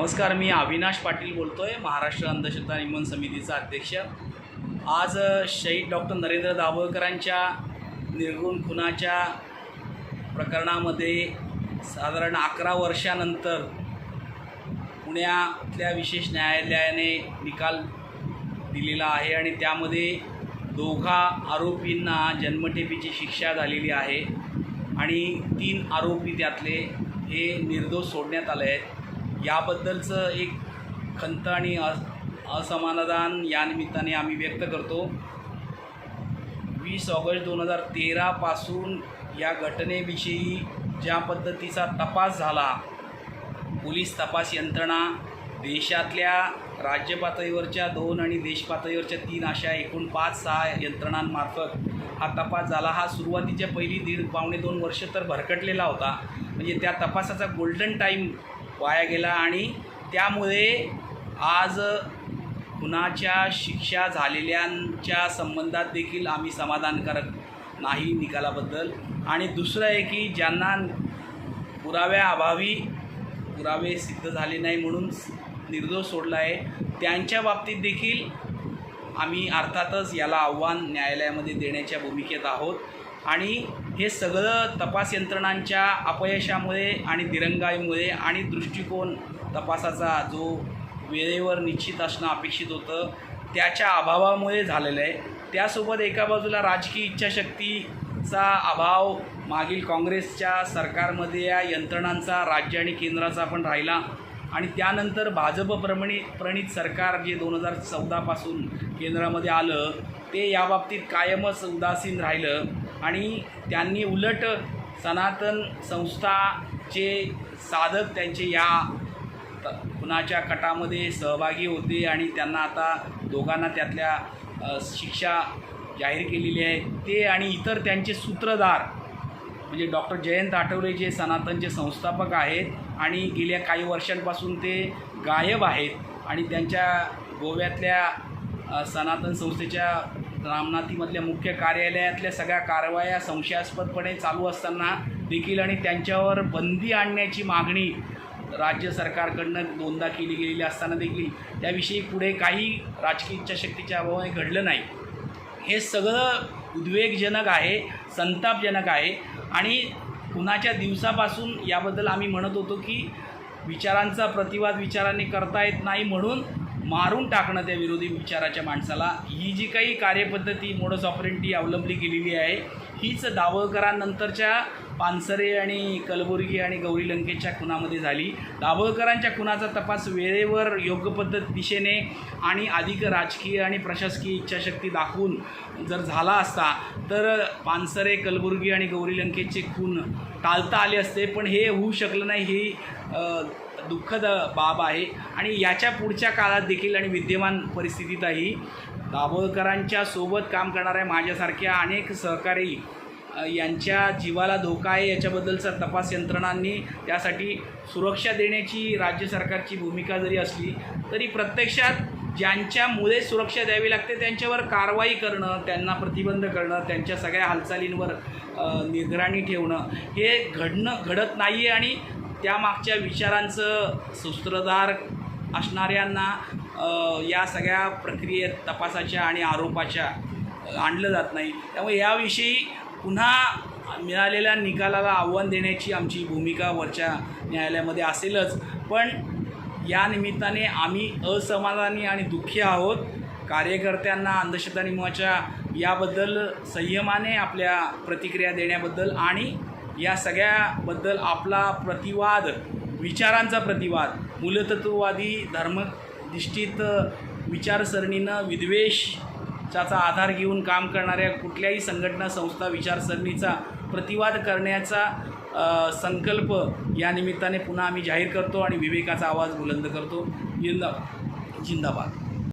नमस्कार मी अविनाश पाटील बोलतो आहे महाराष्ट्र अंधश्रद्धा निमन समितीचा अध्यक्ष. आज शहीद डॉक्टर नरेंद्र दाभोळकरांच्या निर्गुण खुनाच्या प्रकरणामध्ये साधारण अकरा वर्षानंतर पुण्यातल्या विशेष न्यायालयाने निकाल दिलेला आहे आणि त्यामध्ये दोघा आरोपींना जन्मठेपीची शिक्षा झालेली आहे आणि तीन आरोपी त्यातले हे निर्दोष सोडण्यात आले आहेत. याबद्दलचं एक खंत आणि अस असमाधान यानिमित्ताने आम्ही व्यक्त करतो. वीस ऑगस्ट दोन हजार तेरापासून या घटनेविषयी ज्या पद्धतीचा तपास झाला पोलीस तपास यंत्रणा देशातल्या राज्य पातळीवरच्या दोन आणि देश पातळीवरच्या तीन अशा एकूण पाच सहा यंत्रणांमार्फत हा तपास झाला. हा सुरुवातीच्या पहिली दीड पावणे दोन वर्ष तर भरकटलेला होता. म्हणजे त्या तपासाचा गोल्डन टाईम वाया गेला आणि त्यामुळे आज खुनाच्या शिक्षा झालेल्यांच्या संबंधात देखील आम्ही समाधानकारक नाही निकालाबद्दल. आणि दुसरं आहे की ज्यांना पुराव्याअभावी पुरावे सिद्ध झाले नाही म्हणून निर्दोष सोडला आहे त्यांच्या बाबतीत देखील आम्ही अर्थातच याला आव्हान न्यायालयामध्ये देण्याच्या भूमिकेत आहोत. आणि हे सगळं तपास यंत्रणांच्या अपयशामुळे आणि दिरंगाईमुळे आणि दृष्टिकोन तपासाचा जो वेळेवर निश्चित असणं अपेक्षित होतं त्याच्या अभावामुळे झालेलं आहे. त्यासोबत एका बाजूला राजकीय इच्छाशक्तीचा अभाव मागील काँग्रेसच्या सरकारमध्ये या यंत्रणांचा राज्य आणि केंद्राचा पण राहिला. आणि त्यानंतर भाजप प्रमणी प्रणित सरकार जे दोन हजार चौदापासून केंद्रामध्ये आलं ते याबाबतीत कायमच उदासीन राहिलं. आणि त्यांनी उलट सनातन संस्थाचे साधक त्यांचे या कुणाच्या खुनाच्या कटामध्ये सहभागी होते आणि त्यांना आता दोघांना त्यातल्या शिक्षा जाहीर केलेली आहे. ते आणि इतर त्यांचे सूत्रधार म्हणजे डॉक्टर जयंत आठवले जे सनातनचे संस्थापक आहेत आणि गेल्या काही वर्षांपासून ते गायब आहेत आणि त्यांच्या गोव्यातल्या सनातन संस्थेच्या रामनाथीमधल्या मुख्य कार्यालयातल्या सगळ्या कारवाया संशयास्पदपणे चालू असताना देखील आणि त्यांच्यावर बंदी आणण्याची मागणी राज्य सरकारकडनं दोनदा केली गेलेली असताना देखील त्याविषयी पुढे काही राजकीय इच्छाशक्तीच्या अभावाने घडलं नाही. हे सगळं उद्वेगजनक आहे संतापजनक आहे आणि कुणाच्या दिवसापासून याबद्दल आम्ही म्हणत होतो की विचारांचा प्रतिवाद विचारांनी करता येत नाही म्हणून मारून टाकणं त्या विरोधी विचाराच्या माणसाला. ही जी काही कार्यपद्धती मोडस ऑपरेंटी अवलंबली गेलेली आहे हीच दाभोळकरांनंतरच्या पानसरे आणि कलबुर्गी आणि गौरी लंकेच्या खुनामध्ये झाली. दाभोळकरांच्या खुनाचा तपास वेळेवर योग्य पद्धत दिशेने आणि अधिक राजकीय आणि प्रशासकीय इच्छाशक्ती दाखवून जर झाला असता तर पानसरे कलबुर्गी आणि गौरी लंकेचे खून टाळता आले असते. पण हे होऊ शकलं नाही. ही दुःखद बाब आहे. आणि याच्या पुढच्या काळात देखील आणि विद्यमान परिस्थितीतही दाभोळकरांच्या सोबत काम करणाऱ्या माझ्यासारख्या अनेक सहकारी यांच्या जीवाला धोका आहे. याच्याबद्दलचा तपास यंत्रणांनी त्यासाठी सुरक्षा देण्याची राज्य सरकारची भूमिका जरी असली तरी प्रत्यक्षात ज्यांच्यामुळे सुरक्षा द्यावी लागते त्यांच्यावर कारवाई करणं त्यांना प्रतिबंध करणं त्यांच्या सगळ्या हालचालींवर निगराणी ठेवणं हे घडणं घडत नाही आहे आणि त्यामागच्या विचारांचं सूत्रधार असणाऱ्यांना या सगळ्या प्रक्रियेत तपासाच्या आणि आरोपाच्या आणलं जात नाही. त्यामुळे याविषयी पुन्हा मिळालेल्या निकालाला आव्हान देण्याची आमची भूमिका वरच्या न्यायालयामध्ये असेलच. पण या निमित्ताने आम्ही असमाधानी आणि दुःखी आहोत. कार्यकर्त्यांना अंधश्रद्धा नियमाच्या याबद्दल संयमाने आपल्या प्रतिक्रिया देण्याबद्दल आणि या सगळ्याबद्दल आपला प्रतिवाद विचारांचा प्रतिवाद मूलतत्ववादी धर्मधिष्ठित विचारसरणीनं विद्वेषाचा आधार घेऊन काम करणाऱ्या कुठल्याही संघटना संस्था विचारसरणीचा प्रतिवाद करण्याचा संकल्प या निमित्ताने पुन्हा आम्ही जाहीर करतो आणि विवेकाचा आवाज बुलंद करतो. जिंदा जिंदाबाद.